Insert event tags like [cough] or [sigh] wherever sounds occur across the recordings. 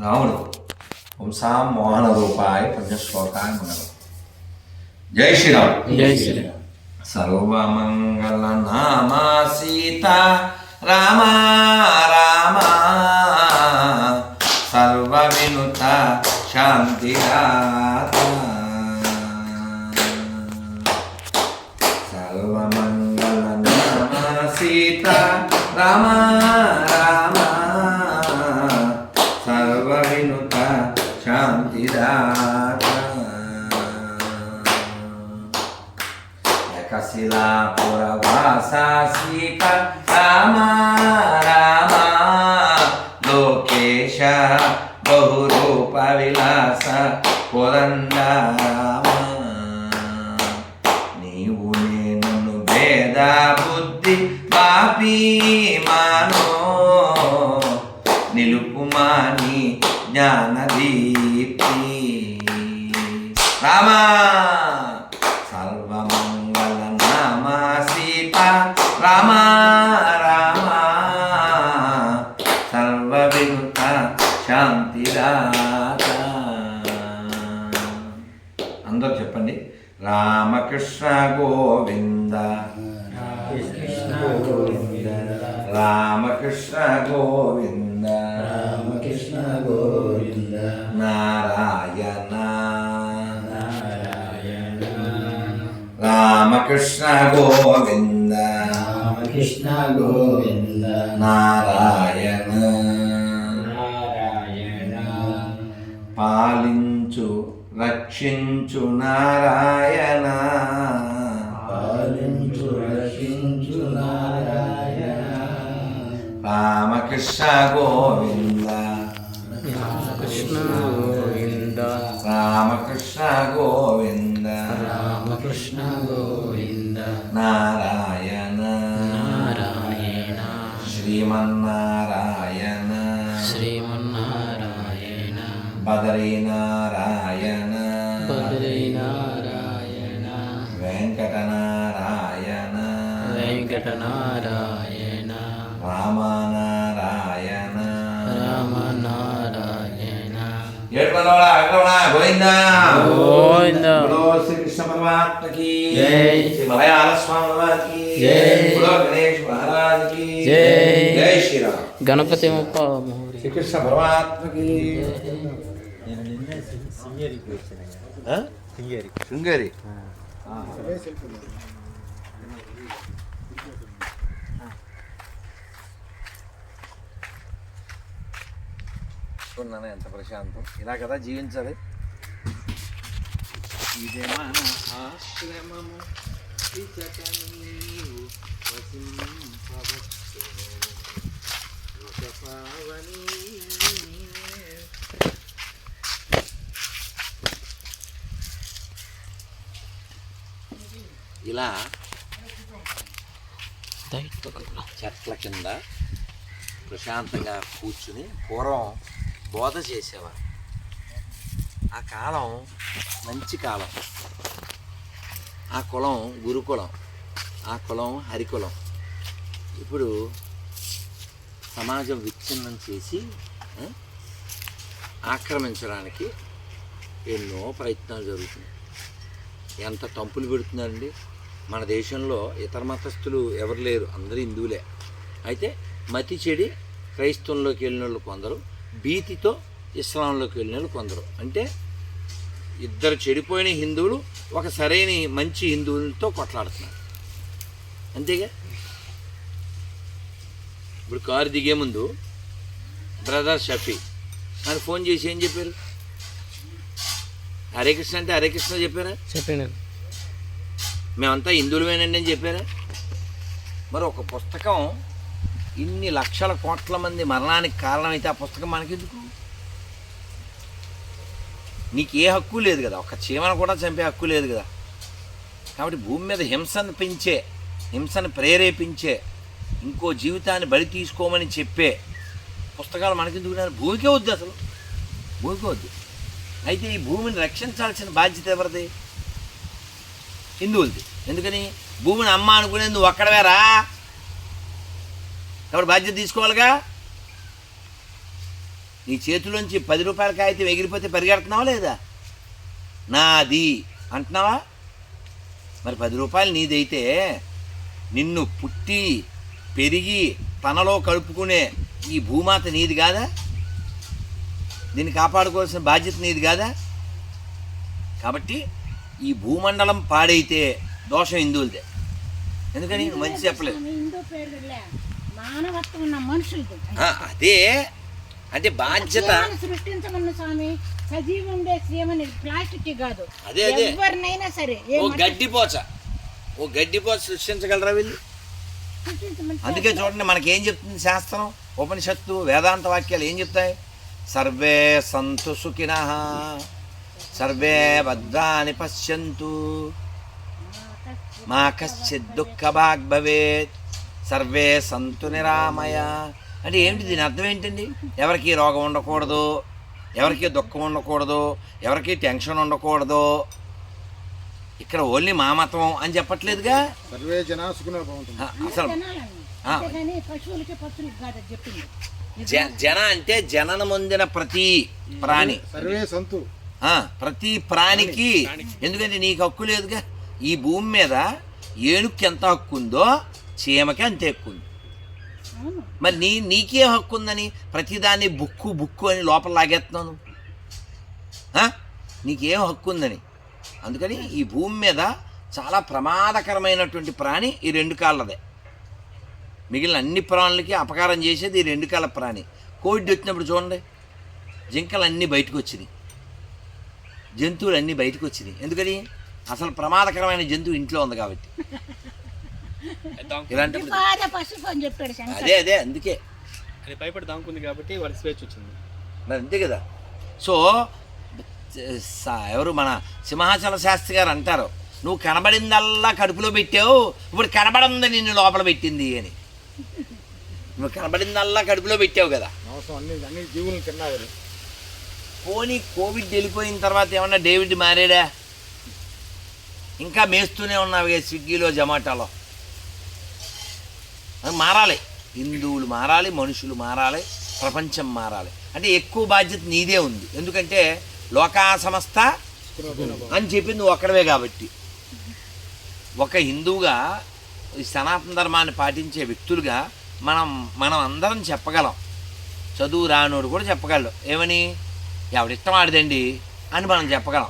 రాముడు. వంశాం మోహన రూపాయ పంచశ్లోకాయ మంగళం జై శ్రీరామ్. జై శ్రీరామ్. సర్వమంగళ నామ సీత రామ రామ. సర్వ వినుత శాంతి ఏకశిలాపురవాసా రామ రామ లోకేశ బహురూప విలాస పురందామ నీవు నేను భేద బుద్ధి పాపి మానో నిలుపుమాని జ్ఞానదీప్తి. రామా! శాంతి అందరూ చెప్పండి. రామకృష్ణ గోవింద. కృష్ణ గోవింద. రామకృష్ణ గోవింద. రామకృష్ణ గోవింద. నారాయణ. నారాయణ. రామకృష్ణ గోవింద. రామకృష్ణ గోవింద. నారాయణ. పాలించు రక్షించు నారాయణ. పాలించు రక్షించు నారాయణ. రామకృష్ణ గోవింద. కృష్ణ గోవింద. రామకృష్ణ గోవింద. గోవిందా గోవిందా. బులో శ్రీకృష్ణ పరమాత్మకి జై. శ్రీ మలయాళ స్వామి వారికి జై. గణేష్ మహారాజ్కి జై. జై శ్రీరామ్ గణపతి ముప్ప మోరి శ్రీకృష్ణ పరమాత్మకి ఆ? శృంగేరి చూడన్నా ఎంత ప్రశాంతం ఇలా కదా జీవించాలి ఇదే మన ఆశ్రమము ఇచట నీవు వసింపవచ్చు. లోకపావని ఇలా చెట్ల కింద ప్రశాంతంగా కూర్చుని పూర్వం బోధ చేసేవారు ఆ కాలం మంచి కాలం. ఆ కులం గురుకులం ఆ కులం హరికులం ఇప్పుడు సమాజం విచ్ఛిన్నం చేసి ఆక్రమించడానికి ఎన్నో ప్రయత్నాలు జరుగుతున్నాయి. ఎంత తంపులు పెడుతున్నారండి. మన దేశంలో ఇతర మతస్థులు ఎవరు లేరు అందరూ హిందువులే. అయితే మతి చెడి క్రైస్తవంలోకి వెళ్ళిన వాళ్ళు కొందరు భీతితో ఇస్లాంలోకి వెళ్ళిన వాళ్ళు కొందరు. అంటే ఇద్దరు చెడిపోయిన హిందువులు ఒక సరైన మంచి హిందువులతో కొట్లాడుతున్నారు. అంతేగా? ఇప్పుడు కారు దిగే ముందు బ్రదర్ షఫీ అని ఫోన్ చేసి ఏం చెప్పారు? హరే కృష్ణ అంటే హరే కృష్ణ చెప్పారా? చెప్పండి మేమంతా హిందువులమేనండి అని చెప్పారా? మరి ఒక పుస్తకం ఇన్ని లక్షల కోట్ల మంది మరణానికి కారణమైతే ఆ పుస్తకం మనకెందుకు? నీకు ఏ హక్కు లేదు కదా. ఒక చీమను కూడా చంపే హక్కు లేదు కదా. కాబట్టి భూమి మీద హింసను పెంచే హింసను ప్రేరేపించే ఇంకో జీవితాన్ని బలి తీసుకోమని చెప్పే పుస్తకాలు మనకెందుకు భూమికే వద్దు అసలు. భూమికే వద్దు. అయితే ఈ భూమిని రక్షించాల్సిన బాధ్యత ఎవరిది? హిందువులది. ఎందుకని? భూమిని అమ్మ అనుకునేది నువ్వు ఒక్కడవేరా ఎవరు బాధ్యత తీసుకోవాలిగా? నీ చేతిలోంచి పది రూపాయల కాగితం ఎగిరిపోతే పరిగెడుతున్నావా లేదా? నాది. అంటున్నావా? మరి పది రూపాయలు నీదైతే నిన్ను పుట్టి పెరిగి తనలో కలుపుకునే ఈ భూమాత నీది కాదా? దీన్ని కాపాడుకోవాల్సిన బాధ్యత నీది కాదా? కాబట్టి ఈ భూమండలం పాడైతే దోషం హిందువులదే. ఎందుకని? మంచి చెప్పలేదు. అదే. అంటే బాధ్యత. సృష్టించమన్న స్వామి సజీవందే శ్రీమని ప్లాస్టిక్ కాదు. అదే, అదే. ఎవరినైనా సరే ఓ గడ్డిపోచ ఓ గడ్డిపోచ సృష్టించగలరా వీళ్ళు? అందుకే చూడండి మనకేం చెప్తుంది శాస్త్రం ఉపనిషత్తు వేదాంత వాక్యాలు ఏం చెప్తాయి? సర్వే సంతు సుఖిన సర్వే భద్రాని పశ్యంతు. మా కశ్చిత్ దుఃఖ భాగ్ భవేత్ సర్వే సంతు నిరామయ. అంటే ఏమిటి దీని అర్థం ఏంటండి? ఎవరికి రోగం ఉండకూడదు ఎవరికి దుఃఖం ఉండకూడదు ఎవరికి టెన్షన్ ఉండకూడదు. ఇక్కడ ఓన్లీ మా మతం అని చెప్పట్లేదుగా? అసలు జన అంటే జనన పొందిన ప్రతి ప్రాణి. సర్వే సంతు. ఆ, ప్రతి ప్రాణికి. ఎందుకంటే నీకు హక్కు లేదుగా? ఈ భూమి మీద ఏనుక్కి ఎంత హక్కు ఉందో చీమకి అంతే హక్కు ఉంది. మరి నీ నీకే హక్కు ఉందని ప్రతిదాన్ని బుక్కు బుక్కు అని లోపల లాగేస్తున్నాను నీకేం హక్కు ఉందని అందుకని ఈ భూమి మీద చాలా ప్రమాదకరమైనటువంటి ప్రాణి ఈ రెండు కాళ్ళదే. మిగిలిన అన్ని ప్రాణులకి అపకారం చేసేది ఈ రెండు కాళ్ళ ప్రాణి. కోవిడ్ వచ్చినప్పుడు చూడండి జింకలు అన్నీ బయటకు వచ్చినాయి జంతువులు అన్నీ బయటకు వచ్చినాయి ఎందుకని? అసలు ప్రమాదకరమైన జంతువు ఇంట్లో ఉంది కాబట్టి. అదే అదే అందుకే. అది భయపడి దాముకుంది కాబట్టి వాడికి స్వేచ్ఛ వచ్చింది. మరి అంతే కదా. సో ఎవరు మన సింహాచల శాస్త్రి గారు అంటారు నువ్వు కనబడిందల్లా కడుపులో పెట్టావు ఇప్పుడు కనబడింది నిన్ను లోపల పెట్టింది అని. నువ్వు కనబడిందల్లా కడుపులో పెట్టావు కదా. మాంసం అన్ని అన్ని జీవులను తిన్నావు పోనీ కోవిడ్ వెళ్ళిపోయిన తర్వాత ఏమన్నా డేవిడ్ మారాడా? ఇంకా మేస్తూనే ఉన్నావు స్విగ్గీలో జొమాటోలో. మారాలి. హిందువులు మారాలి మనుషులు మారాలి ప్రపంచం మారాలి. అంటే ఎక్కువ బాధ్యత నీదే ఉంది. ఎందుకంటే లోకా సమస్త అని చెప్పింది నువ్వు ఒక్కడవే కాబట్టి. ఒక హిందువుగా ఈ సనాతన ధర్మాన్ని పాటించే వ్యక్తులుగా మనం మనం అందరం చెప్పగలం. చదువు రానోడు కూడా చెప్పగలడు. ఏమని? ఎవడిష్టం ఆడదండి అని మనం చెప్పగలం.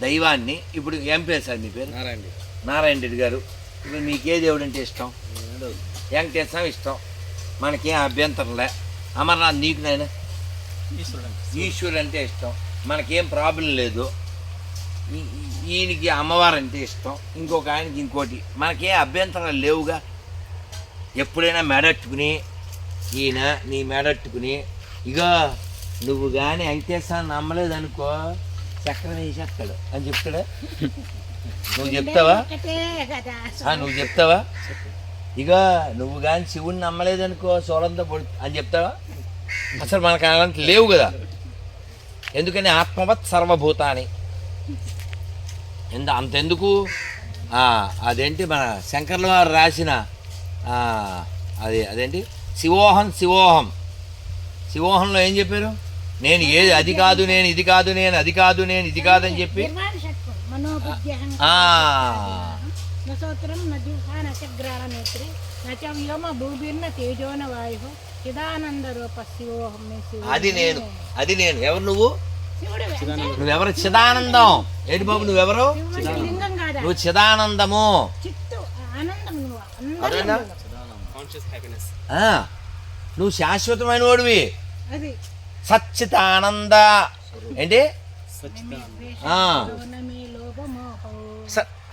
దైవాన్ని ఇప్పుడు ఏం పేరు సార్ మీ పేరు? నారాయణ నారాయణ రెడ్డి గారు. ఇప్పుడు మీకే దేవుడు అంటే ఇష్టం వెంకటేశ్వరం ఇష్టం. మనకేం అభ్యంతరంలే అమర్నాథ్ నీకు నాయన ఈశ్వరుడు అంటే ఇష్టం. మనకేం ప్రాబ్లం లేదు. ఈయనకి అమ్మవారు అంటే ఇష్టం. ఇంకొక ఆయనకి ఇంకోటి. మనకేం అభ్యంతరాలు లేవుగా. ఎప్పుడైనా మెడట్టుకుని ఈయన నీ మెడట్టుకుని ఇగో నువ్వు కానీ వెంకటేశ్వరాన్ని నమ్మలేదు అనుకో చక్రం వేసేస్తాడు. అని చెప్తాడా? [laughs] నువ్వు చెప్తావా? ఒక్కటే కదా. ఆ, నువ్వు చెప్తావా? ఇక నువ్వు కానీ శివుణ్ణి నమ్మలేదనుకో సోలంతో పొడి అని చెప్తావా? అసలు మనకు అలాంటి లేవు కదా. ఎందుకని ఆత్మవత్ సర్వభూతాని. ఎంత అంతెందుకు? అదేంటి మన శంకర్ల వారు రాసిన అది అదేంటి? శివోహం శివోహం. శివోహంలో ఏం చెప్పారు? నేను ఏది అది కాదు నేను ఇది కాదు నేను అది కాదు నేను ఇది కాదని చెప్పి. నేత్రి నచ వ్యోమ భూభిర్న తేజోన వాయు చిదానంద రూప శివోహం అది నేను అది నేను ఎవరు నువ్వు నువ్వెవరు చిదానందం ఏంటి బాబు నువ్వెవరు నువ్వు చిదానందము చిత్తు ఆనందం నువ్వు అదేనా? అందరిలో కాన్షియస్ హ్యాపీనెస్ ఆ, నువ్వు శాశ్వతమైన వాడివి అది సచ్చిదానంద ఏంటి ఆ.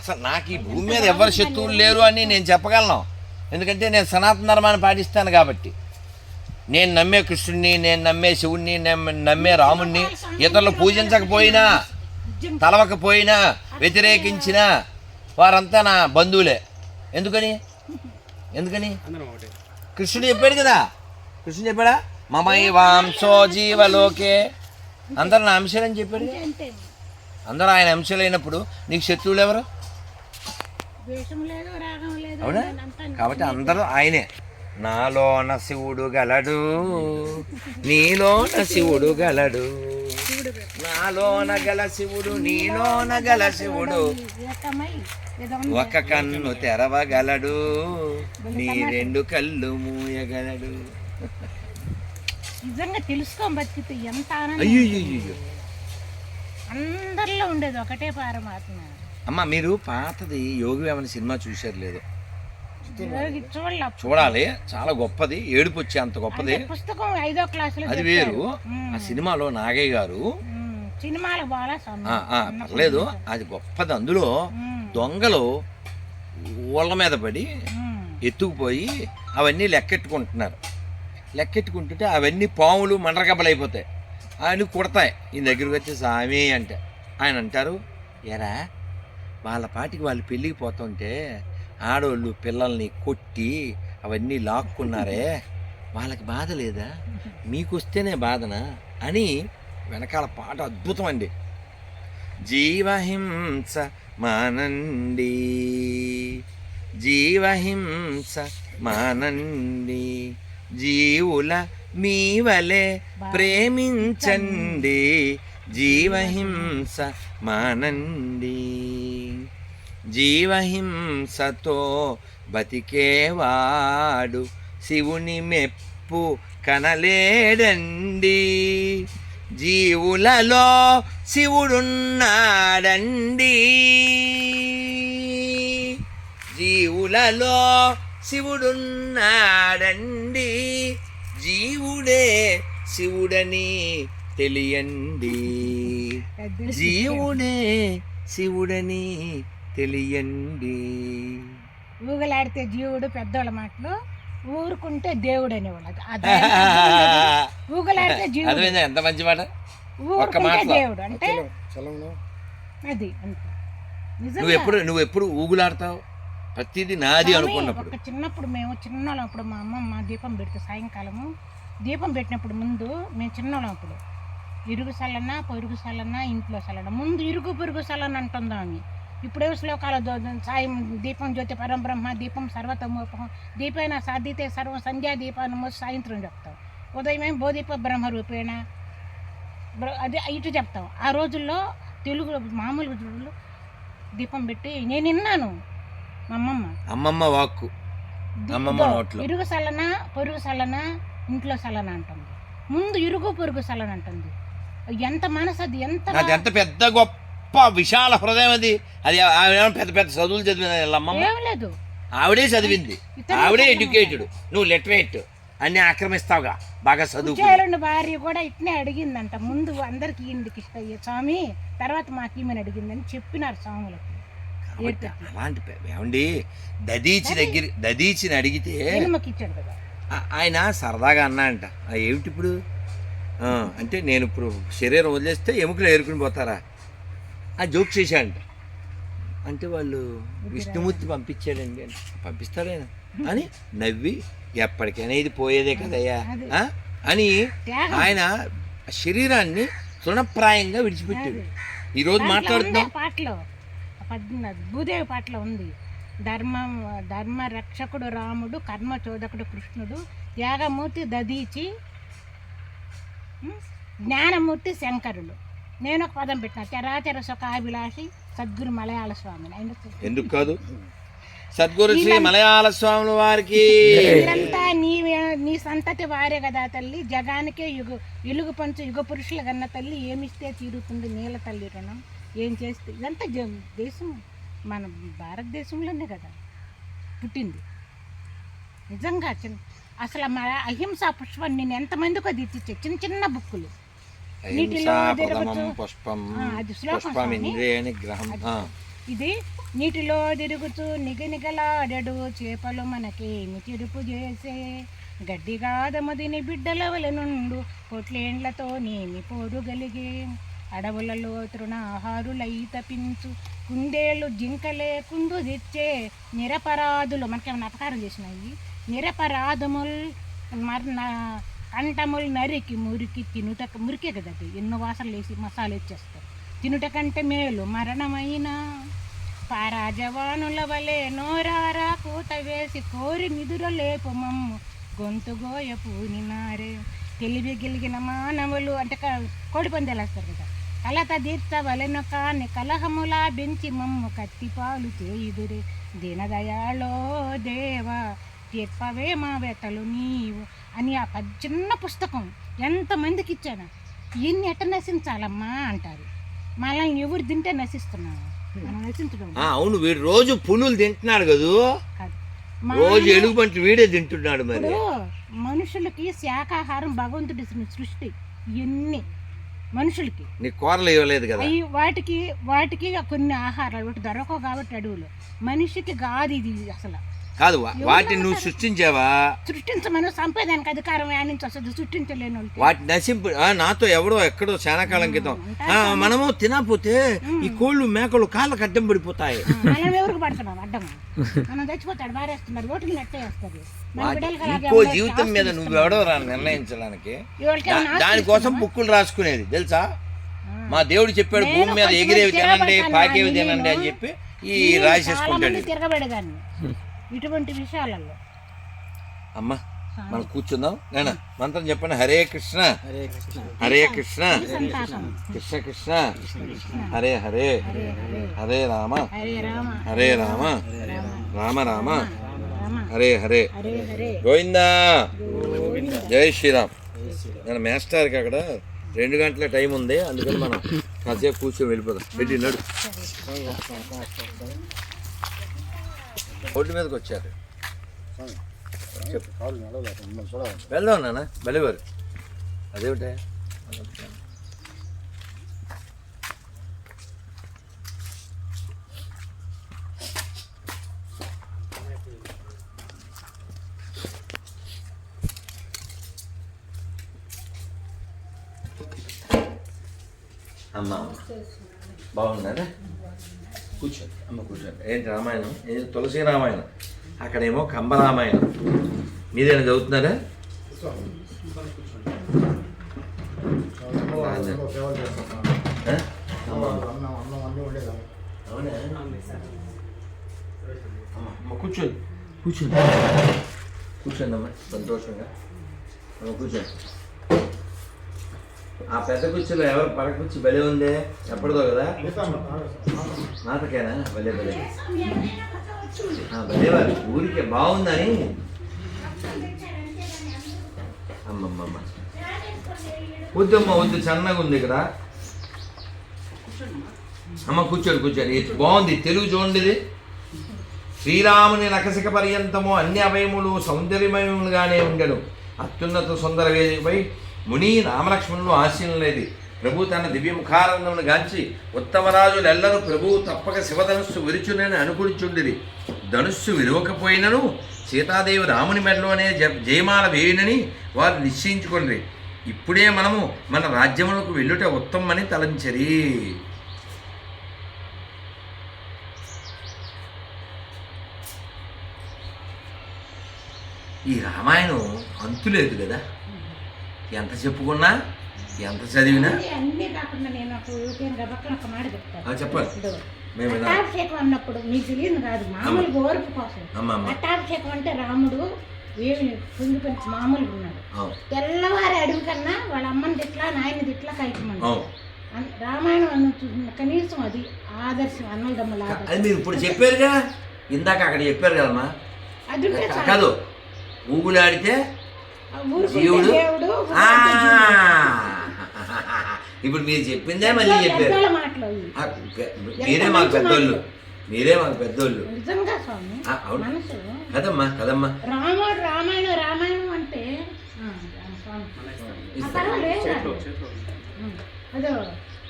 అసలు నాకు ఈ భూమి మీద ఎవరు శత్రువులు లేరు అని నేను చెప్పగలను. ఎందుకంటే నేను సనాతన ధర్మాన్ని పాటిస్తాను కాబట్టి. నేను నమ్మే కృష్ణుడిని నేను నమ్మే శివుణ్ణి నమ్మే- నమ్మే రాముణ్ణి ఇతరులు పూజించకపోయినా తలవకపోయినా వ్యతిరేకించినా వారంతా నా బంధువులే. ఎందుకని? ఎందుకని? అందరం ఒకటే. కృష్ణుడు చెప్పాడు కదా. కృష్ణుడు చెప్పాడా? మమై వాంసో జీవలోకే. అందరు నా అంశాలని చెప్పాడు అందరూ ఆయన అంశాలైనప్పుడు నీకు శత్రువులు ఎవరు ద్వేషం లేదు రాగం లేదు అవునా? కాబట్టి అందరూ ఆయనే. నాలోన శివుడు గలడు నీలోన శివుడు గలడు. నాలోన గల శివుడు నీలోన గల శివుడు. ఒక కన్ను తెరవగలడు నీ రెండు కళ్ళు మూయగలడు. నిజంగా తెలుసుకోం బతికితే ఎంత ఆనందం అయ్యో అందరిలో ఉండేది ఒకటే పరమాత్మ. అమ్మ మీరు పాతది యోగి వేమన సినిమా చూశారు లేదు. చూడాల? చాలా గొప్పది ఏడుపు వచ్చే అంత గొప్పది. పుస్తకం ఐదో క్లాసులో అది. వేరు. ఆ సినిమాలో నాగయ్య గారు. పర్లేదు అది గొప్పది. అందులో దొంగలు ఊళ్ళ మీద పడి ఎత్తుకుపోయి అవన్నీ లెక్కెట్టుకుంటున్నారు. లెక్కెట్టుకుంటుంటే అవన్నీ పాములు మండరగబ్బలు అయిపోతాయి. అవన్నీ కుడతాయి. ఈ దగ్గరికి వచ్చి సామి అంటే. ఆయన అంటారు ఎరా వాళ్ళ పాటికి వాళ్ళు పెళ్ళికి పోతుంటే ఆడవాళ్ళు పిల్లల్ని కొట్టి అవన్నీ లాక్కున్నారే [laughs] వాళ్ళకి బాధ లేదా? మీకు వస్తేనే బాధనా? అని వెనకాల పాట అద్భుతం అండి. జీవహింస మానండి. జీవహింస మానండి. జీవుల మీ వలె ప్రేమించండి. జీవహింస మానండి. జీవహింసతో బతికేవాడు శివుని మెప్పు కనలేడండి. జీవులలో శివుడున్నాడండి. జీవులలో శివుడున్నాడండి. జీవుడే శివుడని తెలియండి. జీవుడే శివుడని తెలియండి. ఊగలాడితే జీవుడు పెద్దోళ్ళ మాటలు ఊరుకుంటే దేవుడు అనేవాళ్ళు. ఊగలాడితే [laughs] జీవుడు. ఎంత మంచి మాట? ఊరుకుంటే. దేవుడు. అంటే అది అంతే. నువ్వు ఎప్పుడు నువ్వు ఎప్పుడు ఊగులాడతావు? ప్రతిదీ నాది అనుకున్నప్పుడు. ఒక చిన్నప్పుడు మేము చిన్నోళ్ళం అప్పుడు మా అమ్మమ్మ దీపం పెడితే సాయంకాలము. దీపం పెట్టినప్పుడు ముందు మేము చిన్నోళ్ళం అప్పుడు. ఇరుగు సల్లన్న పొరుగు సల్లన్న ఇంట్లో సల్లన్న ముందు ఇరుగు పొరుగు సల్లన్న అంటుందా అని ఇప్పుడే శ్లోకాల సాయం దీపం జ్యోతి పరంబ్రహ్మ దీపం సర్వతమోపం దీపైన సాధితే సర్వ సంధ్యా దీపానమో సాయంత్రం చెప్తాం. ఉదయమే బోదీప బ్రహ్మ రూపేణ. అదే ఇటు చెప్తాం. ఆ రోజుల్లో తెలుగు మామూలు రోజుల్లో దీపం పెట్టి నేను విన్నాను మా అమ్మమ్మ. అమ్మమ్మ వాక్కు. ఇరుగు సలన పొరుగు సలన ఇంట్లో సలన అంటుంది. ముందు ఇరుగు పొరుగు సలన అంటుంది. ఎంత మనసు అది ఎంత ఎంత పెద్ద గొప్ప విశాల హృదయం అది. అది ఆవిడ పెద్ద పెద్ద చదువులు అమ్మమ్మ. ఏం లేదు. ఆవిడే చదివింది. ఆవిడే ఎడ్యుకేటెడ్. నువ్వు లిటరేట్. అన్ని ఆక్రమిస్తావుగా. బాగా చదువు భార్య కూడా ఇట్నే అడిగిందంట. ముందు అందరికి ఇంటికి ఇష్టయ్యే స్వామి తర్వాత మాకు ఈమెను అడిగిందని చెప్పినారు స్వాములకు అలాంటి ఏమండి? దదీచి దగ్గర దదీచిని అడిగితే ఆయన సరదాగా అన్నా అంట "ఆ, ఏమిటి ఇప్పుడు అంటే నేను ఇప్పుడు శరీరం వదిలేస్తే ఎముకలు ఏరుకుని పోతారా? ఆ జోక్ చేశాడంట. అంటే వాళ్ళు విష్ణుమూర్తి పంపించాడండి అంటే పంపిస్తాడైనా అని నవ్వి ఎప్పటికైనా ఇది పోయేదే కదయ్యా? అని ఆయన శరీరాన్ని తృణప్రాయంగా విడిచిపెట్టాడు. ఈరోజు మాట్లాడుతున్నాం. పాటలో భూదేవి పాటలో ఉంది. ధర్మం ధర్మ రక్షకుడు రాముడు కర్మ చోదకుడు కృష్ణుడు త్యాగమూర్తి దదీచి జ్ఞానమూర్తి శంకరులు. నేను ఒక పదం పెట్టిన చరాచర సుఖాభిలాషి సద్గురు మలయాళ స్వామిని. ఆయన ఎందుకు కాదు? సద్గురు శ్రీ మలయాళ స్వాముల వారికి వీరంతా నీ నీ సంతతి వారే కదా తల్లి. జగానికే యుగ వెలుగు పంచు యుగ పురుషుల కన్న తల్లి ఏమిస్తే తీరుతుంది నీల తల్లి రుణం? ఏం చేస్తే? ఇదంతా జ- దేశం మన భారతదేశంలోనే కదా పుట్టింది. నిజంగా చిన్న అసలు మన అహింసా పుష్పం నేను ఎంతమందికో దిచ్చిచ్చే చిన్న చిన్న బుక్కులు. అహింసా పుష్పం నిగ్రహం. ఇది నీటిలో తిరుగుతూ నిగనిగలాడడు చేపలు మనకేమి తిరుపు చేసే. గడ్డిగాదమదిని బిడ్డల నుండు పొట్లేండ్లతో నేమి పోరుగలిగే. అడవులలో తృణాహారులై తపించు కుందేళ్ళు జింకలే కుండు తెచ్చే. నిరపరాధులు మనకేమైనా అపకారం చేసినాయి? నిరపరాధముల్ మర్న కంటములు నరికి మురికి తినుట మురికే కదా ఎన్నో వాసనలు వేసి మసాలా ఇచ్చేస్తారు. తినుట కంటే మేలు మరణమైన పారాజవానుల వలె నోరారా కూత వేసి కోరి నిదుర లేపు మమ్ము గొంతు గోయ పూనినారే తెలివి గెలిగిన మానవులు అంటే కోడి పందాలు వేస్తారు కదా? కలత తీర్చవలెను కాని కలహములా బెంచి మమ్ము కత్తిపాలు చేయుదురే. దీనదయాళో దేవా తీర్పవే మా వెతలు నీవు. అని ఆ చిన్న పుస్తకం ఎంతమందికి ఇచ్చాను ఇన్ని ఎట్ట నశించాలమ్మా అంటారు. మనల్ని ఎవరు తింటే నశిస్తున్నాము అవును వీడు రోజు పునులు తింటున్నాడు కదూ? రోజు ఎలుగుబంటి వీడే తింటున్నాడు మరి. మనుషులకి శాకాహారం భగవంతుడి సృష్టి ఇవన్నీ మనుషులకి. నీ కూరలు ఇవ్వలేదు కదా? అవి వాటికి వాటికి కొన్ని ఆహారాలు ఒకటి దొరకవు కాబట్టి అడవులు. మనిషికి కాదు ఇది అసలు. కాదు వాటిని నువ్వు సృష్టించావా? సృష్టించమని సంపేదానికి అధికారం వస్తుంది సృష్టించలేని వాటి నశింపు నాతో ఎవడో ఎక్కడో చాలా కాలం క్రితం. మనము తినకపోతే ఈ కోళ్ళు మేకలు కాళ్ళకు అడ్డం పడిపోతాయి. మనం ఎవరికి పడుతున్నాం అడ్డం మనం చచ్చిపోతాడు బారేస్తున్నారు ఇంకో జీవితం మీద ఆస్తులు నువ్వు ఎవడో రా నిర్ణయించడానికి. దానికోసం బుక్కులు రాసుకునేది తెలుసా. మా దేవుడు చెప్పాడు భూమి మీద ఎగిరేవి తినండి పాకేవి తినండి అని చెప్పి ఈ రాసేసుకుంటాడు. ఇటువంటి విషయాలలో. అమ్మా మనం కూర్చుందాం. నేనా మంత్రం చెప్పండి. హరే కృష్ణ. హరే కృష్ణ. హరే కృష్ణ. కృష్ణ కృష్ణ. హరే హరే. హరే రామ. హరే రామ. హరే రామ. రామ. హరే హరే. హరే హరే. గోవిందా. జై శ్రీరామ్. నేను మేస్టార్కి అక్కడ రెండు గంటల టైం ఉంది. అందుకని మనం కాసేపు కూర్చొని వెళ్ళిపోదాం. రెడ్డి నడు. ఒడ్డు మీదకి వచ్చారు కాళ్ళు నడవలేక మిమ్మల్ని చూడాలి వెళ్దాం నాన్న బలివారు అదేమిటే అమ్మ బాగున్నారా కూర్చోండి అమ్మ కూర్చోండి. ఏంటి రామాయణం? ఏంటి తులసి రామాయణం? అక్కడేమో కంబ రామాయణం. మీరేనా చదువుతున్నారా? అన్నం అమ్మ కూర్చోండి. కూర్చోండి. కూర్చోండి అమ్మ. సంతోషంగా. అమ్మ కూర్చోండి. ఆ పెద్ద కుర్చీలో ఎవరు పడ కుర్చీ భలే ఉందే? ఎప్పటిదో కదా? నాటకేనా భలే భలే. ఆ, భలే వారు. ఊరికే బాగుందని. అమ్మమ్మమ్మ. వద్దమ్మ వద్దు చన్నగా ఉంది ఇక్కడ. అమ్మ కూర్చోడు కూర్చోడు. ఇది బాగుంది. తెలుగు చూడండి ఇది. శ్రీరాముని నకసిక పర్యంతము అన్ని అభయములు సౌందర్యమయములుగానే ఉండను. అత్యున్నత సుందర వేదికపై ముని రామలక్ష్మణులు ఆశీనులేది ప్రభు తన దివ్య ముఖారంగమును గాంచి ఉత్తమరాజులెల్లరూ ప్రభువు తప్పక శివధనుస్సు విరుచునని అనుకునిచుండిరి. ధనుస్సు విరవకపోయినను సీతాదేవి రాముని మెడలోనే జ జయమాల వేయునని వారు నిశ్చయించుకొండ్రి ఇప్పుడే మనము మన రాజ్యములకు వెళ్ళుట ఉత్తమని తలంచరి. ఈ రామాయణం అంతులేదు కదా? ఎంత చెప్పుకున్నా ఎంత చదివినా? అన్నీ- కాకుండా నేను ఒక ఊరికే గబక్కన ఒక మాట చెప్తాను. చెప్పండి మేము. పట్టాభిషేకం అన్నప్పుడు మీకు తెలియదు కాదు మామూలుగా ఓర్పు కోసం. పట్టాభిషేకం అంటే రాముడు ఏమి కుంగిపోయి మామూలుగా ఉన్నాడు. తెల్లవారి అడుగు కన్నా వాళ్ళ అమ్మని తిట్లా నాయన తిట్లా కైకమని రామాయణం అన్న కనీసం అది ఆదర్శం అన్నదమ్ముల అది మీరు ఇప్పుడు చెప్పారుగా ఇందాక అక్కడ చెప్పారు కదమ్మా. అది. కాదు ఊగులాడితే జీవుడు! [laughs] ఇప్పుడు మీరు చెప్పిందే మళ్ళీ చెప్పారు. మీరే మాకు పెద్దోళ్ళు. మీరే మాకు పెద్దోళ్ళు. స్వామి అవును. కదమ్మా కదమ్మా. రాముడు రామాయణం రామాయణం అంటే స్వామి. అదో.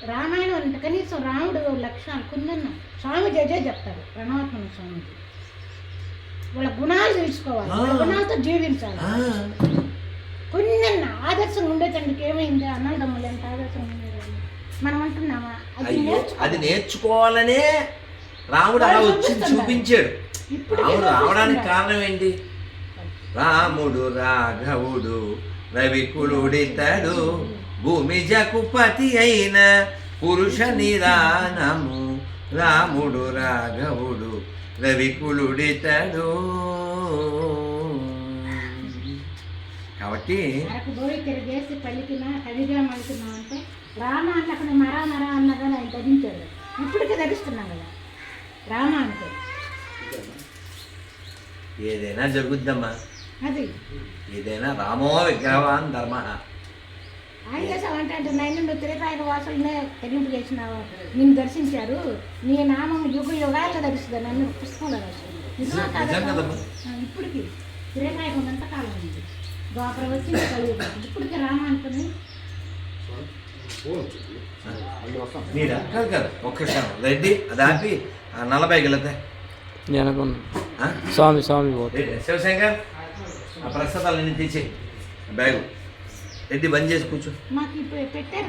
రామాయణం అంటే కనీసం రాముడు లక్షణాలు కుందన్న. స్వామి జజే చెప్తారు ప్రణవాత్మ స్వామిజీ వాళ్ళ గుణాలు తెలుసుకోవాలి. వాళ్ళ. గుణాలతో జీవించాలి. కొన్ని ఆదర్శం ఉండేటందుకు ఏమైంది? అన్నదమ్ములు ఎంత ఆదర్శం ఉండేది మనం అంటున్నామా? అది నేర్చుకోవాలనే రాముడు అలా వచ్చి చూపించాడు. ఇప్పుడు రాముడు రావడానికి కారణం ఏంటి? రాముడు రాఘవుడు రవికులుడితడు భూమి జకుపతి అయిన పురుష నిదానము రాముడు రాఘవుడు రవికులుడితడు కాబట్టి అరకు పోయి తిరిగేసి పలికిన కవిగా మలికినా అంటే రామ అంటే అక్కడ మరా మరా అన్నగా ఆయన ధరించాడు. ఇప్పటికే ధరిస్తున్నాం కదా. రామ అంటే. ఏదైనా జరుగుద్దమ్మా. అది. ఏదైనా రామో విగ్రహవాన్ ధర్మ. ఆయన చేసావంటే అంటే నైన్ను తిరకాయల వాసులనే తెగింపు చేసినావు? నిన్ను దర్శించారు. నీ నామం యుగ యుగాలుగా ధరిస్తుంది నన్ను పుస్తకంలో. ఆ, ఇప్పటికి తిరకాయకం ఎంత కాలం ఉంది. గోపురం కలియుగం ఇప్పటికి రామ అంటుంది. మళ్ళీ వస్తాం మీరా కాదు కాదు ఒక్క క్షణం. రెడ్డి అది ఆపి ఆ నలభై గెలతే. జనకున్న స్వామి స్వామి శివశంకర్ ఆ ప్రసాదాలన్నీ తీసి బ్యాగు. రెడ్డి బంద్ చేసి కూర్చో. మాకు ఇప్పుడు పెట్టారు